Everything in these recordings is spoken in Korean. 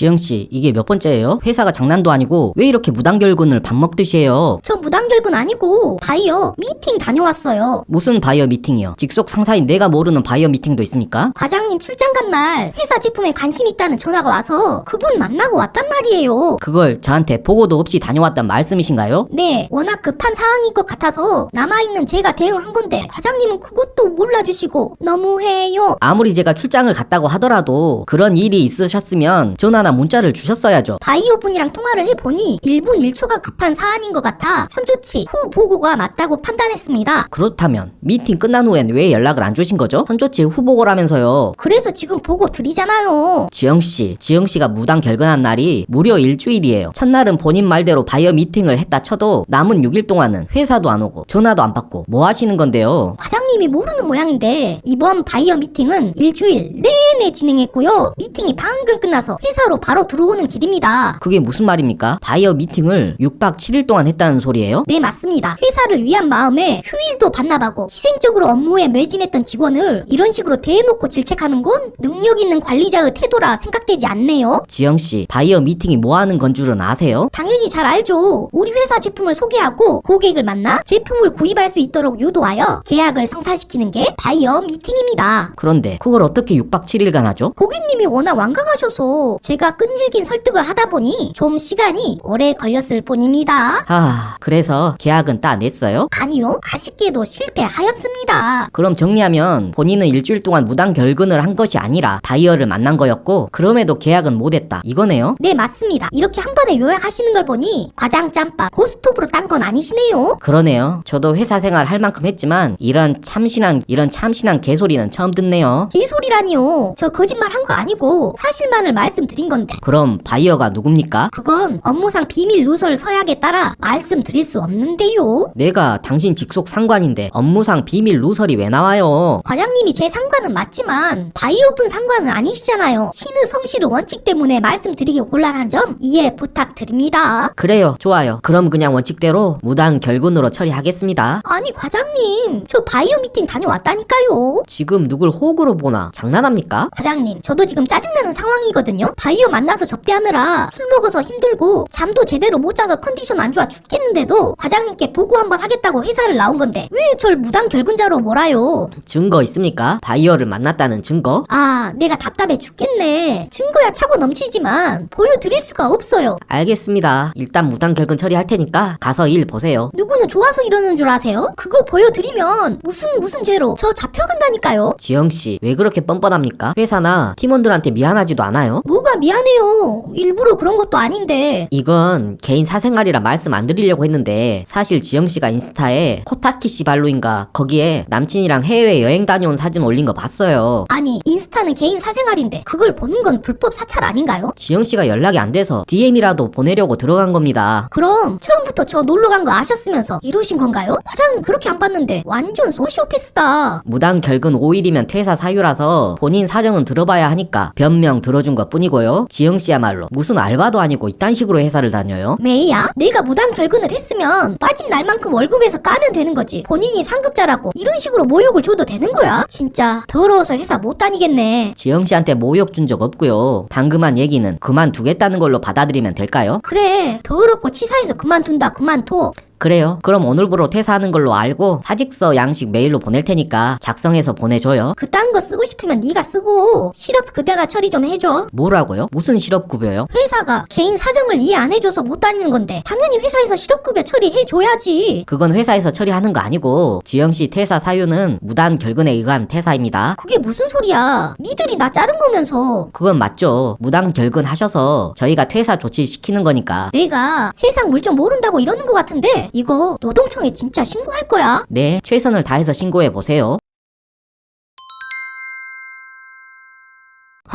지영씨, 이게 몇 번째예요? 회사가 장난도 아니고 왜 이렇게 무단결근을 밥 먹듯이 해요? 저 무단결근 아니고 바이어 미팅 다녀왔어요. 무슨 바이어 미팅이요? 직속 상사인 내가 모르는 바이어 미팅도 있습니까? 과장님 출장 간 날 회사 제품에 관심 있다는 전화가 와서 그분 만나고 왔단 말이에요. 그걸 저한테 보고도 없이 다녀왔단 말씀이신가요? 네, 워낙 급한 상황인 것 같아서 남아있는 제가 대응한 건데 과장님은 그것도 몰라주시고 너무해요. 아무리 제가 출장을 갔다고 하더라도 그런 일이 있으셨으면 전화나 문자를 주셨어야죠. 바이오 분이랑 통화를 해보니 1분 1초가 급한 사안인 것 같아 선조치 후 보고가 맞다고 판단했습니다. 그렇다면 미팅 끝난 후엔 왜 연락을 안 주신 거죠? 선조치 후 보고라면서요. 그래서 지금 보고 드리잖아요. 지영씨, 지영씨가 무단 결근한 날이 무려 일주일이에요. 첫날은 본인 말대로 바이어 미팅을 했다 쳐도 남은 6일 동안은 회사도 안 오고 전화도 안 받고 뭐 하시는 건데요? 과장님이 모르는 모양인데 이번 바이어 미팅은 일주일 내 내 진행했고요. 미팅이 방금 끝나서 회사로 바로 들어오는 길입니다. 그게 무슨 말입니까? 바이어 미팅을 6박 7일 동안 했다는 소리예요? 네, 맞습니다. 회사를 위한 마음에 휴일도 반납하고 희생적으로 업무에 매진했던 직원을 이런 식으로 대놓고 질책하는 건 능력 있는 관리자의 태도라 생각되지 않네요. 지영 씨, 바이어 미팅이 뭐 하는 건 줄은 아세요? 당연히 잘 알죠. 우리 회사 제품을 소개하고 고객을 만나 제품을 구입할 수 있도록 유도하여 계약을 성사시키는 게 바이어 미팅입니다. 그런데 그걸 어떻게 6박 7일 간 하죠? 고객님이 워낙 완강하셔서 제가 끈질긴 설득을 하다 보니 좀 시간이 오래 걸렸을 뿐입니다. 아, 그래서 계약은 따냈어요? 아니요, 아쉽게도 실패하였습니다. 그럼 정리하면 본인은 일주일 동안 무단 결근을 한 것이 아니라 바이어를 만난 거였고 그럼에도 계약은 못했다 이거네요? 네, 맞습니다. 이렇게 한 번에 요약하시는 걸 보니 과장 짬밥 고스톱으로 딴 건 아니시네요. 그러네요. 저도 회사 생활 할 만큼 했지만 이런 참신한 이런 참신한 개소리는 처음 듣네요. 개소리라니요. 저 거짓말 한 거 아니고 사실만을 말씀드린 건데. 그럼 바이어가 누굽니까? 그건 업무상 비밀 누설 서약에 따라 말씀드릴 수 없는데요. 내가 당신 직속 상관인데 업무상 비밀 누설이 왜 나와요? 과장님이 제 상관은 맞지만 바이오분 상관은 아니시잖아요. 신의 성실의 원칙 때문에 말씀드리기 곤란한 점 이해 부탁드립니다. 그래요. 좋아요. 그럼 그냥 원칙대로 무단 결근으로 처리하겠습니다. 아니 과장님 저 바이오 미팅 다녀왔다니까요. 지금 누굴 호구로 보나 장난합니까? 과장님 저도 지금 짜증나는 상황이거든요. 바이오 만나서 접대하느라 술 먹어서 힘들고 잠도 제대로 못 자서 컨디션 안 좋아 죽겠는데도 과장님께 보고 한번 하겠다고 회사를 나온 건데 왜 절 무단 결근자로 몰아요? 증거 있습니까? 바이어를 만났다는 증거? 아 내가 답답해 죽겠네. 증거야 차고 넘치지만 보여드릴 수가 없어요. 알겠습니다. 일단 무단 결근 처리할 테니까 가서 일 보세요. 누구는 좋아서 이러는 줄 아세요? 그거 보여드리면 무슨 무슨 죄로 저 잡혀간다니까요. 지영 씨, 왜 그렇게 뻔뻔합니까? 회사나 팀원들한테 미안하지도 않아요? 뭐가 미안해요. 일부러 그런 것도 아닌데. 이건 개인 사생활이라 말씀 안 드리려고 했는데 사실 지영 씨가 인스타에 코타키시 발로인가 거기에 남친이랑 해외 여행 다녀온 사진 올린 거 봤어요. 아니 인스타는 개인 사생활인데 그걸 보는 건 불법 사찰 아닌가요? 지영 씨가 연락이 안 돼서 DM이라도 보내려고 들어간 겁니다. 그럼 처음부터 저 놀러 간 거 아셨으면서 이러신 건가요? 과장님 그렇게 안 봤는데 완전 소시오패스다. 무단 결근 5일이면 퇴사 사유라서 본인 사정은 들어봐야 하니까 변명 들어준 것 뿐이고요. 지영 씨야말로 무슨 알바도 아니고 이딴 식으로 회사를 다녀요? 메이야? 내가 무단 결근을 했으면 빠진 날만큼 월급에서 까면 되는 거지. 본인이 상급자라고 이런 식으로 모욕을 줘도 되는 거야? 진짜 더러워서 회사 못 다니겠네. 지영 씨한테 모욕 준 적 없고요. 방금 한 얘기는 그만두겠다는 걸로 받아들이면 될까요? 그래 더럽고 치사해서 그만둔다 그만둬. 그래요. 그럼 오늘부로 퇴사하는 걸로 알고 사직서 양식 메일로 보낼 테니까 작성해서 보내줘요. 그딴 거 쓰고 싶으면 네가 쓰고 실업 급여나 처리 좀 해줘. 뭐라고요? 무슨 실업급여요? 회사가 개인 사정을 이해 안 해줘서 못 다니는 건데 당연히 회사에서 실업급여 처리해줘야지. 그건 회사에서 처리하는 거 아니고 지영 씨 퇴사 사유는 무단 결근에 의한 퇴사입니다. 그게 무슨 소리야? 니들이 나 자른 거면서 그건 맞죠. 무단 결근하셔서 저희가 퇴사 조치 시키는 거니까. 내가 세상 물정 모른다고 이러는 것 같은데 이거 노동청에 진짜 신고할 거야. 네, 최선을 다해서 신고해 보세요.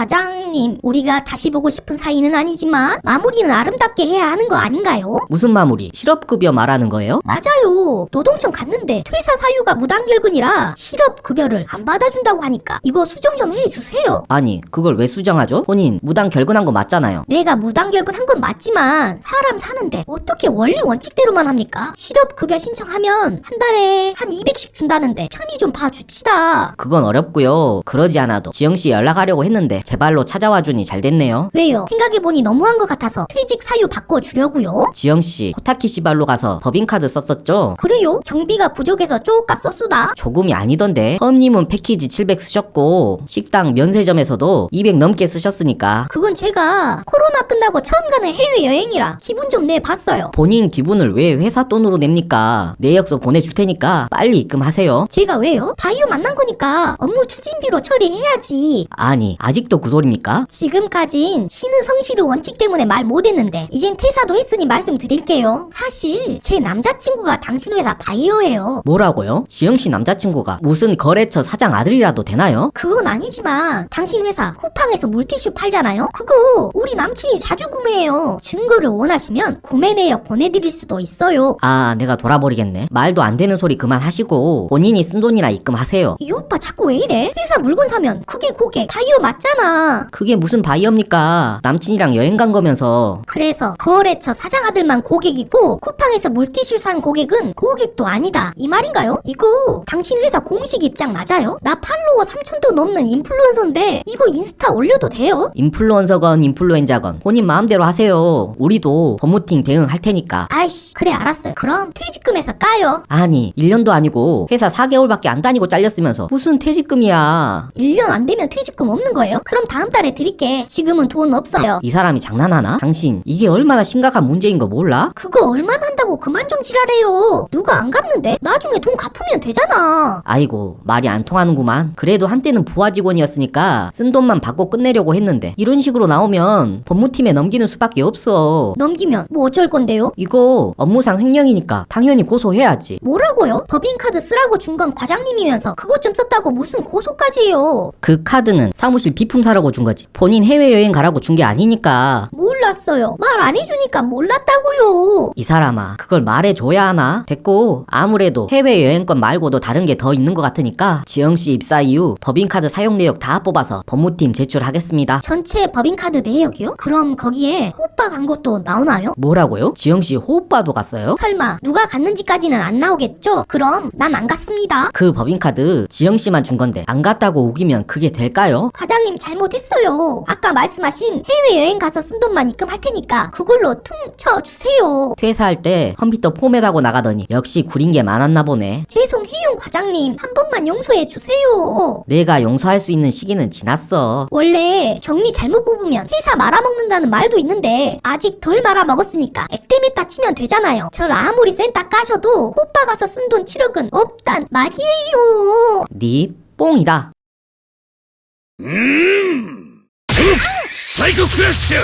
과장님, 우리가 다시 보고 싶은 사이는 아니지만 마무리는 아름답게 해야 하는 거 아닌가요? 무슨 마무리? 실업급여 말하는 거예요? 맞아요. 노동청 갔는데 퇴사 사유가 무단결근이라 실업급여를 안 받아준다고 하니까 이거 수정 좀 해주세요. 아니, 그걸 왜 수정하죠? 본인 무단 결근한 거 맞잖아요. 내가 무단결근 한 건 맞지만 사람 사는데 어떻게 원리 원칙대로만 합니까? 실업급여 신청하면 한 달에 한 200씩 준다는데 편히 좀 봐줍시다. 그건 어렵고요. 그러지 않아도 지영 씨 연락하려고 했는데 제 발로 찾아와 주니 잘 됐네요. 왜요? 생각해보니 너무한 것 같아서 퇴직 사유 바꿔주려고요. 지영씨, 코타키 시 발로 가서 법인카드 썼었죠? 그래요? 경비가 부족해서 쪼까 썼수다. 조금이 아니던데. 허님은 패키지 700 쓰셨고, 식당 면세점에서도 200 넘게 쓰셨으니까. 그건 제가 코로나 끝나고 처음 가는 해외여행이라 기분 좀 내봤어요. 본인 기분을 왜 회사 돈으로 냅니까? 내역서 보내줄 테니까 빨리 입금하세요. 제가 왜요? 바이오 만난 거니까 업무 추진비로 처리해야지. 아니, 아직도 그 소립니까? 지금까진 신의 성실의 원칙 때문에 말 못했는데 이젠 퇴사도 했으니 말씀드릴게요. 사실 제 남자친구가 당신 회사 바이오예요. 뭐라고요? 지영 씨 남자친구가 무슨 거래처 사장 아들이라도 되나요? 그건 아니지만 당신 회사 쿠팡에서 물티슈 팔잖아요. 그거 우리 남친이 자주 구매해요. 증거를 원하시면 구매 내역 보내드릴 수도 있어요. 아, 내가 돌아버리겠네. 말도 안 되는 소리 그만하시고 본인이 쓴 돈이나 입금하세요. 이 오빠 자꾸 왜 이래? 회사 물건 사면 그게 고객 바이오 맞잖아. 그게 무슨 바이업니까? 남친이랑 여행 간 거면서 그래서 거래처 사장 아들만 고객이고 쿠팡에서 물티슈 산 고객은 고객도 아니다 이 말인가요? 이거 당신 회사 공식 입장 맞아요? 나 팔로워 3천도 넘는 인플루언서인데 이거 인스타 올려도 돼요? 인플루언서건 인플루엔자건 본인 마음대로 하세요. 우리도 법무팀 대응할 테니까. 아이씨 그래 알았어요 그럼 퇴직금에서 까요 아니, 1년도 아니고 회사 4개월밖에 안 다니고 잘렸으면서 무슨 퇴직금이야. 1년 안 되면 퇴직금 없는 거예요? 그럼 다음 달에 드릴게 지금은 돈 없어요 이 사람이 장난하나? 당신 이게 얼마나 심각한 문제인 거 몰라? 그거 얼마나 한다고 그만 좀 지랄해요 누가 안 갚는데? 나중에 돈 갚으면 되잖아 아이고 말이 안 통하는구만. 그래도 한때는 부하 직원이었으니까 쓴 돈만 받고 끝내려고 했는데 이런 식으로 나오면 법무팀에 넘기는 수밖에 없어. 넘기면 뭐 어쩔 건데요? 이거 업무상 횡령이니까 당연히 고소해야지. 뭐라고요? 법인카드 쓰라고 준 건 과장님이면서 그것 좀 썼다고 무슨 고소까지 해요. 그 카드는 사무실 비품 사라고 준 거지. 본인 해외여행 가라고 준 게 아니니까. 몰랐어요. 말 안 해주니까 몰랐다고요. 이 사람아, 그걸 말해줘야 하나? 됐고, 아무래도 해외여행권 말고도 다른 게 더 있는 것 같으니까, 지영씨 입사 이후 법인카드 사용 내역 다 뽑아서 법무팀 제출하겠습니다. 전체 법인카드 내역이요? 그럼 거기에 호빠 간 것도 나오나요? 뭐라고요? 지영씨 호오빠도 갔어요? 설마 누가 갔는지까지는 안 나오겠죠? 그럼 난 안 갔습니다. 그 법인카드 지영씨만 준 건데, 안 갔다고 우기면 그게 될까요? 과장님 잘못했어요. 아까 말씀하신 해외여행 가서 쓴 돈만 입금할 테니까 그걸로 퉁쳐 주세요. 퇴사할 때 컴퓨터 포맷하고 나가더니 역시 구린 게 많았나 보네. 죄송해요 과장님 한 번만 용서해 주세요. 내가 용서할 수 있는 시기는 지났어. 원래 격리 잘못 뽑으면 회사 말아먹는다는 말도 있는데 아직 덜 말아먹었으니까 액땜했다 치면 되잖아요. 절 아무리 센딱 까셔도 호빠 가서 쓴 돈 7억은 없단 말이에요. 네 뽕이다. 사이코 크래쉬!